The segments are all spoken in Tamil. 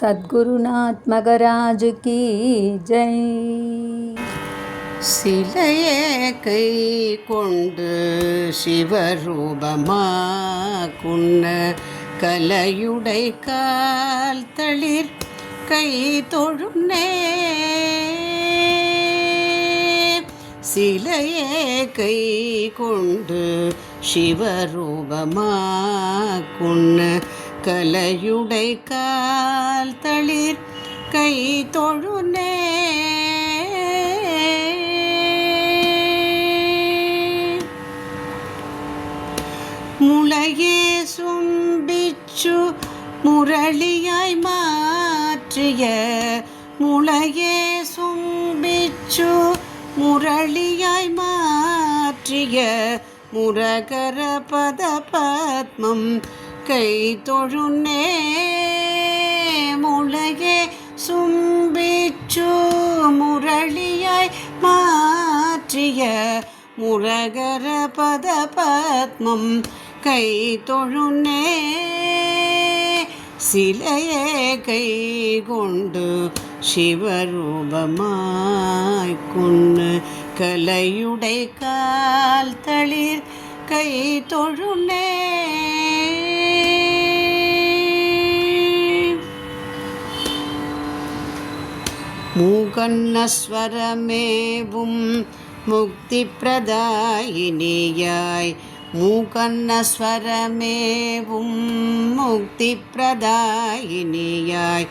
சத்குருநாத் மகராஜ் கி ஜெய். சிலையே கை கொண்டு சிவரூபமா குன்ன கலையுடை கால் தளிர் கை தொழுனே சிலையே கை கொண்டு சிவரூபமா குன்ன கலையுடை கால் தளிர் கை தொழுனே முளையே சும்பிச்சு முரளியாய் மாற்றிய முளையே சும்பிச்சு முரளியாய் மாற்றிய முரகர பத பத்மம் கை தொழுனே முளையே சும்பிச்சு முரளியாய் மாற்றிய முரகர பத பத்மம். கை தொழுனே சிலையே கை கொண்டு சிவரூபமாய் கொண்டு கலையுடை கால் தளிர். கை தொழுனே മൂകണ്ണസ്വരമേവും മുക്തിപ്രദായിനിയായി. മൂകണ്ണസ്വരമേവും മുക്തിപ്രദായിനിയായി.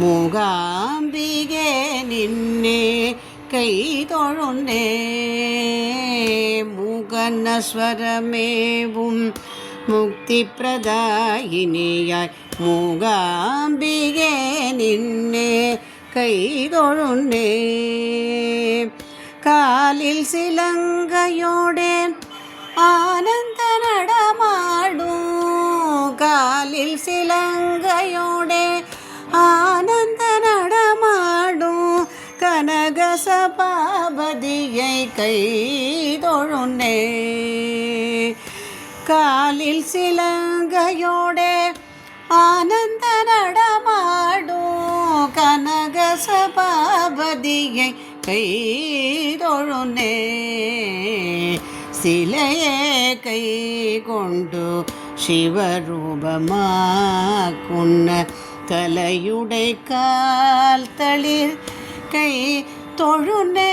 മൂകാംബികെ നിന്നെ കൈതൊഴുന്നേ. മൂകണ്ണസ്വരമേവും മുക്തിപ്രദായിനിയായി. മൂകാംബികെ கை காலில் சிலங்கையோடேன் ஆனந்த நடமாடும். காலில் சிலங்கையோடே ஆனந்த நடமாடும். கனக சபாபதியை கை காலில் சிலங்கையோடே ஆனந்த நட சபாபதியை கைதொழுனே சிலையே கை கொண்டு சிவரூபமா குன்ன கலையுடை கால் தளிர் கை தொழுனே